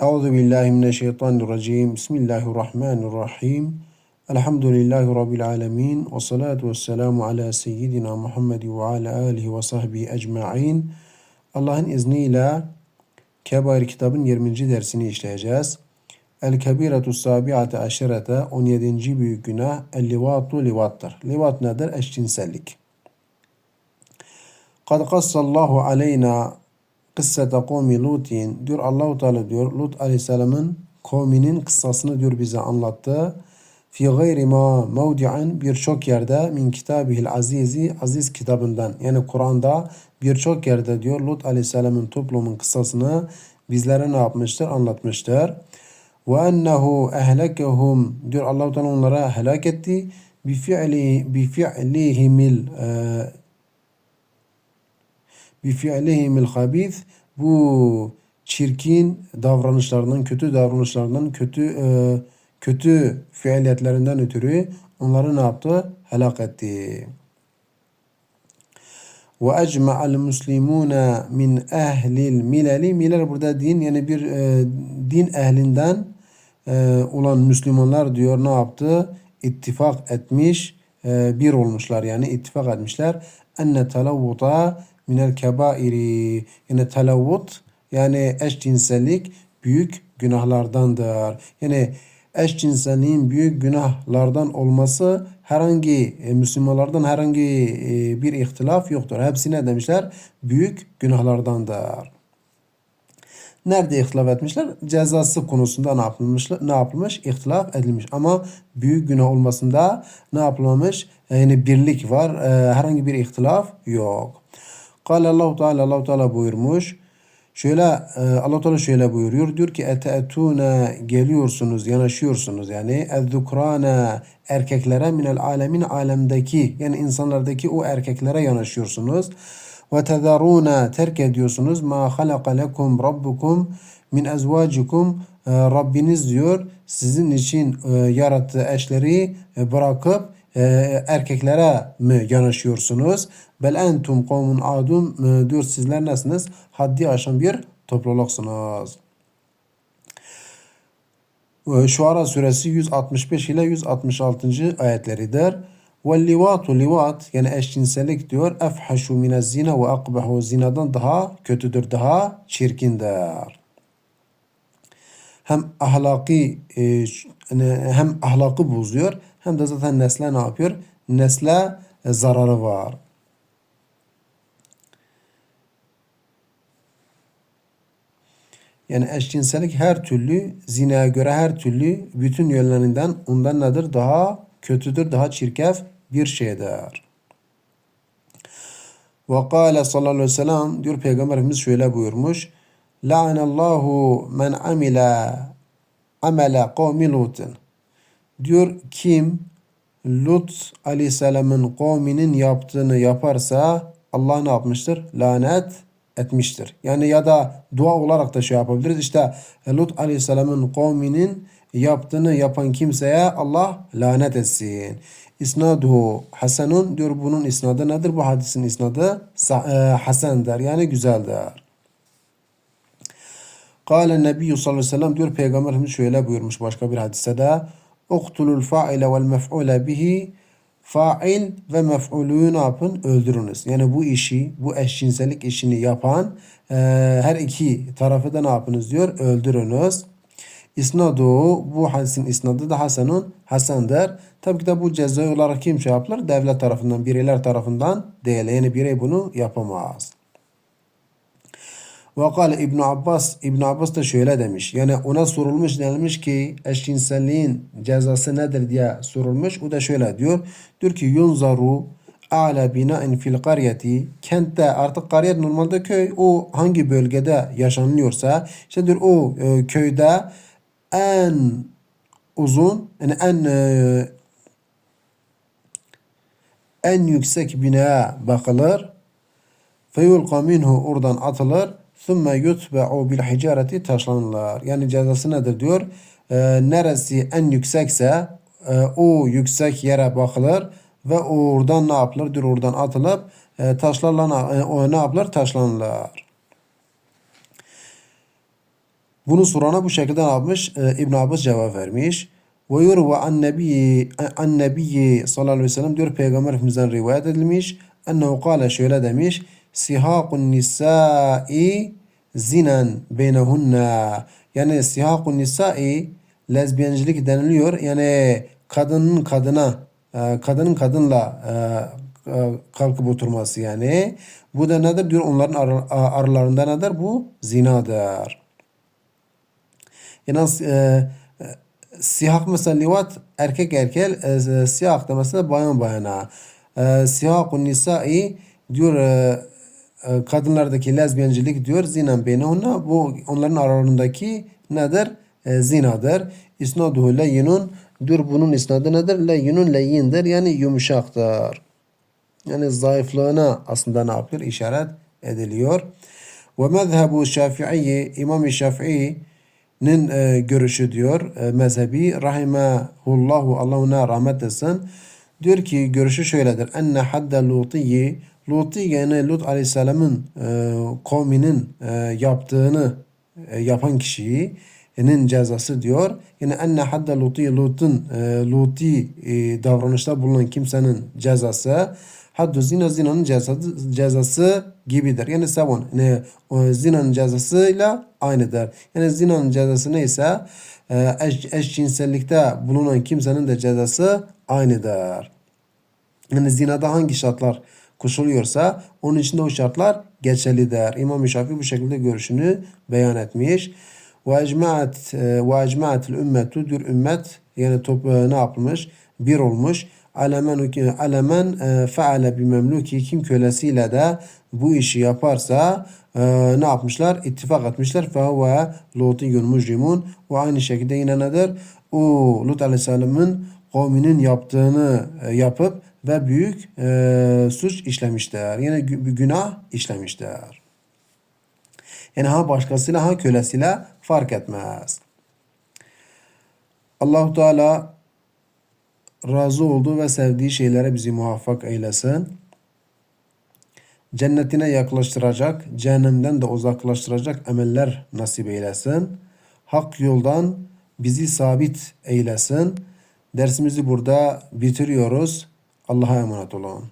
Euzu billahi mineşşeytanirracim. Bismillahirrahmanirrahim. Elhamdülillahi rabbil alamin ve salatu vesselamu ala seyyidina Muhammed ve ala alihi ve sahbihi ecmaîn. Allah'ın izniyle Kebair kitabın 20. dersini işleyeceğiz. El kebiretu sabi'ate aşerete 17. büyük günah el livatu livattır. Livat nedir? Eşcinsellik. Kad kassallahu aleyna kıssete kavmi Lutin diyor Allahu Teala diyor Lut Aleyhisselam'ın kavminin kıssasını diyor bize anlattı. Fi gayri ma mevdi'an birçok yerde min kitabihil azizi aziz kitabından yani Kur'an'da birçok yerde diyor Lut Aleyhisselam'ın toplumun kıssasını bizlere ne yapmıştır anlatmıştır. Ve ennehu ehlekehum diyor Allahu Teala onlara helak etti. Bi fi'li bi fi'lihimil e, bi habis bu çirkin davranışlarından, kötü davranışlarından, kötü e, kötü fiiliyetlerinden ötürü onları ne yaptı? Helak etti. Ve ecma'al muslimuna min ehlil mileli. Milel burada din yani bir e, din ehlinden e, olan Müslümanlar diyor ne yaptı? İttifak etmiş, e, bir olmuşlar yani ittifak etmişler. Enne telavvuta minel kebairi. Yani telavvut yani eşcinsellik büyük günahlardandır. Yani eşcinselliğin büyük günahlardan olması herhangi e, Müslümanlardan herhangi e, bir ihtilaf yoktur. Hepsine demişler büyük günahlardandır. Nerede ihtilaf etmişler? Cezası konusunda ne yapılmış? Ne yapılmış? İhtilaf edilmiş. Ama büyük günah olmasında ne yapılmamış? Yani birlik var. E, herhangi bir ihtilaf yok. Kale Allahu Teala Allahu Teala buyurmuş. Şöyle e, Allah Teala şöyle buyuruyor. Diyor ki eteetune geliyorsunuz, yanaşıyorsunuz. Yani ezzukrana erkeklere minel alemin alemdeki yani insanlardaki o erkeklere yanaşıyorsunuz. Ve tezaruna terk ediyorsunuz. Ma halaka lekum rabbukum min ezvacikum e, Rabbiniz diyor sizin için e, yarattığı eşleri bırakıp erkeklere mi yanaşıyorsunuz? Bel entum kavmun adum diyor sizler nesiniz? Haddi aşan bir topluluksınız. Şuara suresi 165 ile 166. ayetleridir. Ve livatu livat yani eşcinsellik diyor mine zina ve akbehu zinadan daha kötüdür, daha çirkindir. Hem ahlaki e, hem ahlakı bozuyor hem de zaten nesle ne yapıyor? Nesle e, zararı var. Yani eşcinsellik her türlü zinaya göre her türlü bütün yönlerinden ondan nedir? Daha kötüdür, daha çirkef bir şeydir. Ve kâle sallallahu aleyhi ve sellem diyor Peygamberimiz şöyle buyurmuş. La'anallahu men amile amele kavmi Lut'un. Diyor kim Lut aleyhisselamın kavminin yaptığını yaparsa Allah ne yapmıştır? Lanet etmiştir. Yani ya da dua olarak da şey yapabiliriz. İşte Lut aleyhisselamın kavminin yaptığını yapan kimseye Allah lanet etsin. İsnaduhu hasenun diyor bunun isnadı nedir? Bu hadisin isnadı e, hasendir yani güzeldir. Kale Nebi sallallahu aleyhi ve sellem diyor Peygamberimiz şöyle buyurmuş başka bir hadiste de Uktulul fa'ile vel mef'ule bihi fail ve mef'ulü ne yapın? Öldürünüz. Yani bu işi, bu eşcinsellik işini yapan e, her iki tarafı da ne yapınız diyor? Öldürünüz. İsnadu bu hadisin isnadı da Hasan'ın Hasan'dır. Tabii ki de bu ceza olarak kim şey yapılır? Devlet tarafından, bireyler tarafından değil. Yani birey bunu yapamaz. Ve kâle İbn Abbas, İbn Abbas da şöyle demiş. Yani ona sorulmuş denilmiş ki eşcinselliğin cezası nedir diye sorulmuş. O da şöyle diyor. Diyor ki yunzaru ala bina'in fil qaryeti kentte artık qariyet normalde köy o hangi bölgede yaşanıyorsa işte diyor o e, köyde en uzun yani en e, en yüksek binaya bakılır. Feyulqa minhu oradan atılır. Sümme yutbe'u bil hicareti taşlanırlar. Yani cezası nedir diyor. E, neresi en yüksekse e, o yüksek yere bakılır ve oradan ne yapılır? Diyor oradan atılıp e, taşlarla e, o ne yapılır? Taşlanırlar. Bunu sorana bu şekilde yapmış? E, İbn Abbas cevap vermiş. Ve yurva an nebiyyi an nebiyyi sallallahu aleyhi ve sellem diyor Peygamber Efendimiz'den rivayet edilmiş. Ennehu kale şöyle demiş. Sihakun nisai zinen beynehunna. Yani sihakun nisai lezbiyencilik deniliyor. Yani kadının kadına e, kadının kadınla e, e, kalkıp oturması yani. Bu da nedir diyor onların ar- aralarında nedir? Bu zinadır. Yani e, siyah mesela livat erkek erkek e, siyah da mesela bayan bayana. E, siyahun nisai diyor e, kadınlardaki lezbiyencilik diyor zina beynehunna bu onların aralarındaki nedir? E, zinadır. İsnaduhu leyyinun diyor bunun isnadı nedir? Leyyinun leyyindir yani yumuşaktır. Yani zayıflığına aslında ne yapıyor? İşaret ediliyor. Ve mezhebu şafi'i İmam-ı Şafii'nin e, görüşü diyor e, mezhebi rahimehullahu Allah rahmet etsin. Diyor ki görüşü şöyledir. Enne hadde lutiyi Luti yani Lut Aleyhisselam'ın e, kavminin e, yaptığını e, yapan kişinin cezası diyor. Yani enne hadde Luti Lut'un e, Luti e, davranışta bulunan kimsenin cezası haddu zina zinanın cezası, cezası gibidir. Yani savun. Yani o zinanın cezasıyla aynıdır. Yani zinanın cezası neyse e, eş, eşcinsellikte bulunan kimsenin de cezası aynıdır. Yani zinada hangi şartlar koşuluyorsa onun içinde o şartlar geçerlidir. İmam-ı Şafii bu şekilde görüşünü beyan etmiş. Ve ecmaat ve ecmaatil diyor ümmet yani top, ne yapılmış? Bir olmuş. Alemen alemen e, feale bi memluki kim kölesiyle de bu işi yaparsa e, ne yapmışlar? İttifak etmişler. Fehuve lutiyun mucrimun ve aynı şekilde yine nedir? O Lut Aleyhisselam'ın kavminin yaptığını e, yapıp ve büyük e, suç işlemişler. Bir günah işlemişler. Yani ha başkasıyla ha kölesiyle fark etmez. Allahu Teala razı olduğu ve sevdiği şeylere bizi muvaffak eylesin. Cennetine yaklaştıracak, cehennemden de uzaklaştıracak emeller nasip eylesin. Hak yoldan bizi sabit eylesin. Dersimizi burada bitiriyoruz. الله هاي من طولان